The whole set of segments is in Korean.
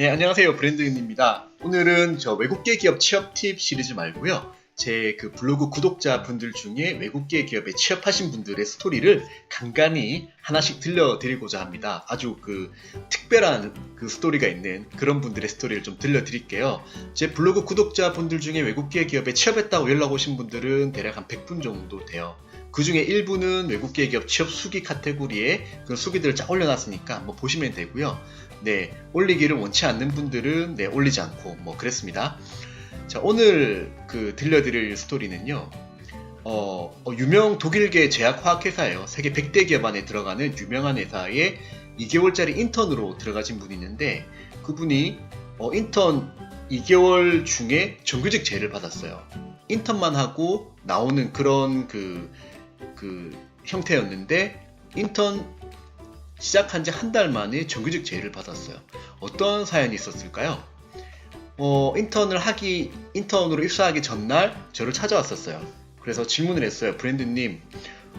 네, 안녕하세요. 브랜드입니다. 오늘은 저 외국계 기업 취업 팁 시리즈 말고요. 제 그 블로그 구독자 분들 중에 외국계 기업에 취업하신 분들의 스토리를 간간히 하나씩 들려드리고자 합니다. 아주 그 특별한 그 스토리가 있는 그런 분들의 스토리를 좀 들려드릴게요. 제 블로그 구독자 분들 중에 외국계 기업에 취업했다고 연락 오신 분들은 대략 한 100분 정도 돼요. 그 중에 일부는 외국계 기업 취업 수기 카테고리에 그 수기들을 쫙 올려놨으니까 뭐 보시면 되고요. 네, 올리기를 원치 않는 분들은 네, 올리지 않고 뭐 그랬습니다. 자, 오늘 그 들려드릴 스토리는요. 어, 어, 유명 독일계 제약화학 회사예요. 세계 100대 기업 안에 들어가는 유명한 회사에 2개월짜리 인턴으로 들어가신 분이 있는데 그분이 어, 인턴 2개월 중에 정규직 제의를 받았어요. 인턴만 하고 나오는 그런 그, 그 형태였는데 인턴 시작한 지 한 달 만에 정규직 제의를 받았어요. 어떤 사연이 있었을까요? 어, 인턴을 하기, 인턴으로 입사하기 전날 저를 찾아왔었어요. 그래서 질문을 했어요. 브랜드님,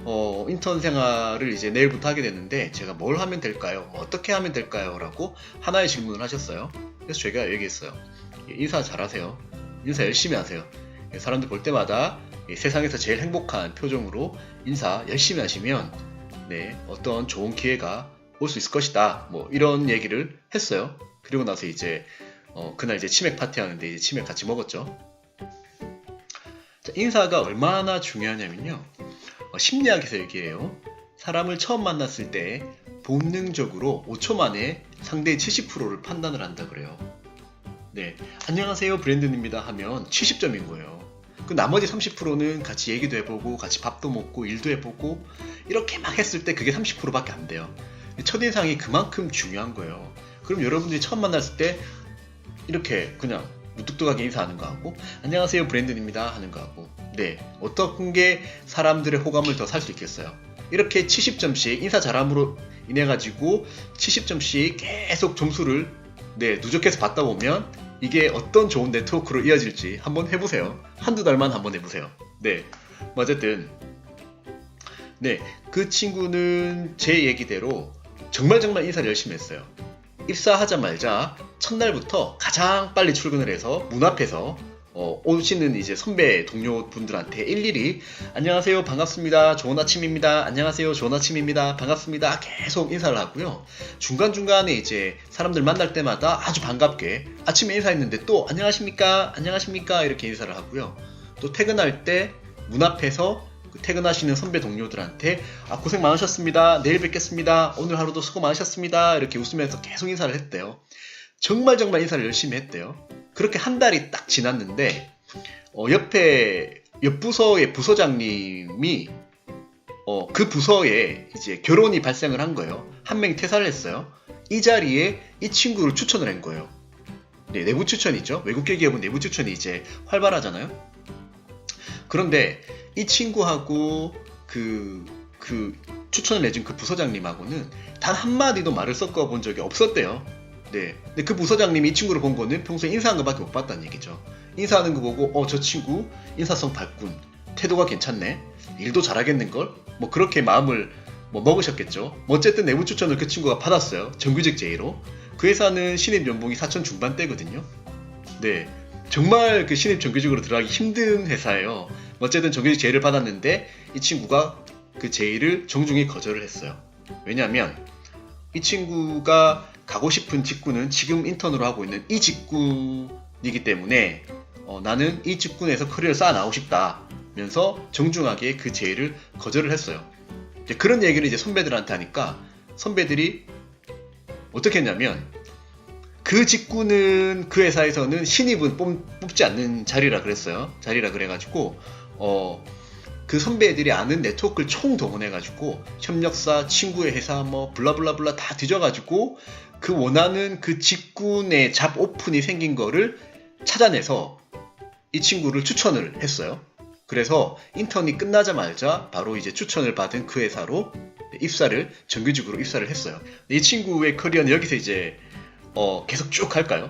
어, 인턴 생활을 이제 내일부터 하게 됐는데 제가 뭘 하면 될까요? 어떻게 하면 될까요? 라고 하나의 질문을 하셨어요. 그래서 제가 얘기했어요. 예, 인사 잘하세요. 인사 열심히 하세요. 예, 사람들 볼 때마다 예, 세상에서 제일 행복한 표정으로 인사 열심히 하시면 네, 어떤 좋은 기회가 올 수 있을 것이다. 뭐 이런 얘기를 했어요. 그리고 나서 이제 어, 그날 이제 치맥 파티 하는데 이제 치맥 같이 먹었죠. 자, 인사가 얼마나 중요하냐면요. 어, 심리학에서 얘기해요. 사람을 처음 만났을 때 본능적으로 5초 만에 상대의 70%를 판단을 한다 그래요. 네, 안녕하세요 브랜든입니다 하면 70점인 거예요. 그 나머지 30%는 같이 얘기도 해보고 같이 밥도 먹고 일도 해보고 이렇게 막 했을 때 그게 30%밖에 안 돼요. 첫인상이 그만큼 중요한 거예요. 그럼 여러분들이 처음 만났을 때 이렇게 그냥 무뚝뚝하게 인사하는 거 하고 안녕하세요 브랜든입니다 하는 거 하고 네 어떤 게 사람들의 호감을 더 살 수 있겠어요. 이렇게 70점씩 인사 잘함으로 인해 가지고 70점씩 계속 점수를 네 누적해서 받다 보면 이게 어떤 좋은 네트워크로 이어질지 한번 해보세요. 한두 달만 한번 해보세요. 네. 뭐 어쨌든. 네. 그 친구는 제 얘기대로 정말 정말 인사를 열심히 했어요. 입사하자마자 첫날부터 가장 빨리 출근을 해서 문 앞에서 어, 오시는 이제 선배 동료분들한테 일일이 안녕하세요 반갑습니다. 좋은 아침입니다. 안녕하세요 좋은 아침입니다. 반갑습니다. 계속 인사를 하고요. 중간중간에 이제 사람들 만날 때마다 아주 반갑게 아침에 인사했는데 또 안녕하십니까? 안녕하십니까? 이렇게 인사를 하고요. 또 퇴근할 때 문 앞에서 그 퇴근하시는 선배 동료들한테 아 고생 많으셨습니다. 내일 뵙겠습니다. 오늘 하루도 수고 많으셨습니다. 이렇게 웃으면서 계속 인사를 했대요 정말 정말 인사를 열심히 했대요 그렇게 한 달이 딱 지났는데 어, 옆에 옆 부서의 부서장님이 어, 그 부서에 이제 결혼이 발생을 한 거예요. 한 명이 퇴사를 했어요. 이 자리에 이 친구를 추천을 한 거예요. 네, 내부 추천이죠. 외국계 기업은 내부 추천이 이제 활발하잖아요. 그런데 이 친구하고 그, 그 추천을 해준 그 부서장님하고는 단 한마디도 말을 섞어 본 적이 없었대요. 네. 근데 그 부서장님이 이 친구를 본 거는 평소에 인사하는 것밖에 못 봤다는 얘기죠. 인사하는 거 보고, 어, 저 친구 인사성 밝군. 태도가 괜찮네. 일도 잘하겠는 걸? 뭐 그렇게 마음을 뭐 먹으셨겠죠. 뭐 어쨌든 내부 추천을 그 친구가 받았어요. 정규직 제의로. 그 회사는 신입 연봉이 4천 중반대거든요. 네. 정말 그 신입 정규직으로 들어가기 힘든 회사예요. 뭐 어쨌든 정규직 제의를 받았는데 이 친구가 그 제의를 정중히 거절을 했어요. 왜냐하면 이 친구가 가고 싶은 직군은 지금 인턴으로 하고 있는 이 직군이기 때문에 어, 나는 이 직군에서 커리어를 쌓아 나오고 싶다면서 정중하게 그 제의를 거절을 했어요. 그런 얘기를 이제 선배들한테 하니까 선배들이 어떻게 했냐면 그 직군은 그 회사에서는 신입은 뽑, 뽑지 않는 자리라 그랬어요. 자리라 그래가지고 어, 그 선배들이 아는 네트워크를 총 동원해가지고 협력사, 친구의 회사 뭐 블라블라블라 다 뒤져가지고 그 원하는 그 직군의 잡 오픈이 생긴 거를 찾아내서 이 친구를 추천을 했어요. 그래서 인턴이 끝나자마자 바로 이제 추천을 받은 그 회사로 입사를 정규직으로 입사를 했어요. 이 친구의 커리어는 여기서 이제 어, 계속 쭉 갈까요?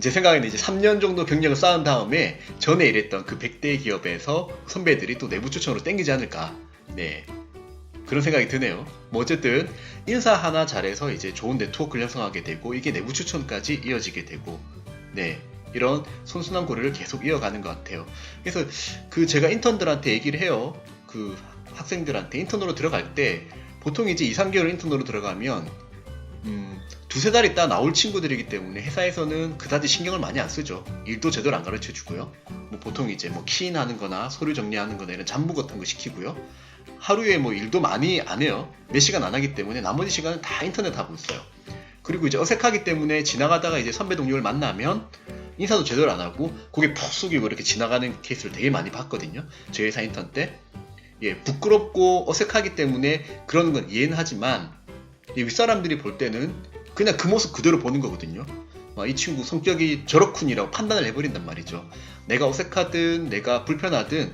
제 생각에는 이제 3년 정도 경력을 쌓은 다음에 전에 일했던 그 100대 기업에서 선배들이 또 내부 추천으로 땡기지 않을까. 네. 그런 생각이 드네요. 뭐 어쨌든 인사 하나 잘해서 이제 좋은 네트워크를 형성하게 되고 이게 내부 추천까지 이어지게 되고 네 이런 손순환 고리를 계속 이어가는 것 같아요. 그래서 그 제가 인턴들한테 얘기를 해요. 그 학생들한테 인턴으로 들어갈 때 보통 이제 2, 3개월 인턴으로 들어가면 음, 두세 달 있다 나올 친구들이기 때문에 회사에서는 그다지 신경을 많이 안 쓰죠. 일도 제대로 안 가르쳐 주고요. 뭐 보통 이제 뭐 키인하는 거나 서류 정리하는 거나 이런 잡무 같은 거 시키고요. 하루에 뭐 일도 많이 안 해요. 몇 시간 안 하기 때문에 나머지 시간은 다 인터넷 하고 있어요. 그리고 이제 어색하기 때문에 지나가다가 이제 선배 동료를 만나면 인사도 제대로 안 하고 고개 푹 숙이고 이렇게 지나가는 케이스를 되게 많이 봤거든요. 저희 회사 인턴 때. 예, 부끄럽고 어색하기 때문에 그러는 건 이해는 하지만 이 윗사람들이 볼 때는 그냥 그 모습 그대로 보는 거거든요. 아, 이 친구 성격이 저렇군이라고 판단을 해버린단 말이죠. 내가 어색하든 내가 불편하든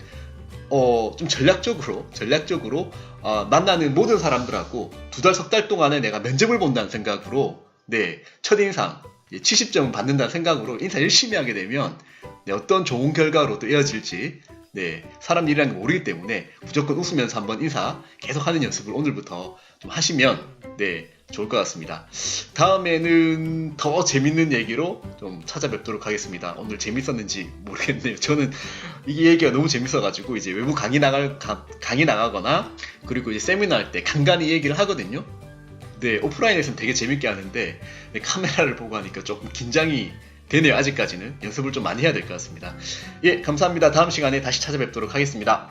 어, 좀 전략적으로 전략적으로 아, 만나는 모든 사람들하고 두 달 석 달 동안에 내가 면접을 본다는 생각으로 네 첫인상 70점 받는다는 생각으로 인사 열심히 하게 되면 네, 어떤 좋은 결과로 또 이어질지 네 사람 일이라는 걸 모르기 때문에 무조건 웃으면서 한번 인사 계속 하는 연습을 오늘부터 좀 하시면 네 좋을 것 같습니다. 다음에는 더 재밌는 얘기로 좀 찾아뵙도록 하겠습니다. 오늘 재밌었는지 모르겠네요. 저는 이 얘기가 너무 재밌어가지고 이제 외부 강의 나갈 가- 강의 나가거나 그리고 이제 세미나 할 때 간간히 얘기를 하거든요. 네 오프라인에서는 되게 재밌게 하는데 네, 카메라를 보고 하니까 조금 긴장이 되네요. 아직까지는 연습을 좀 많이 해야 될 것 같습니다. 예 감사합니다. 다음 시간에 다시 찾아뵙도록 하겠습니다.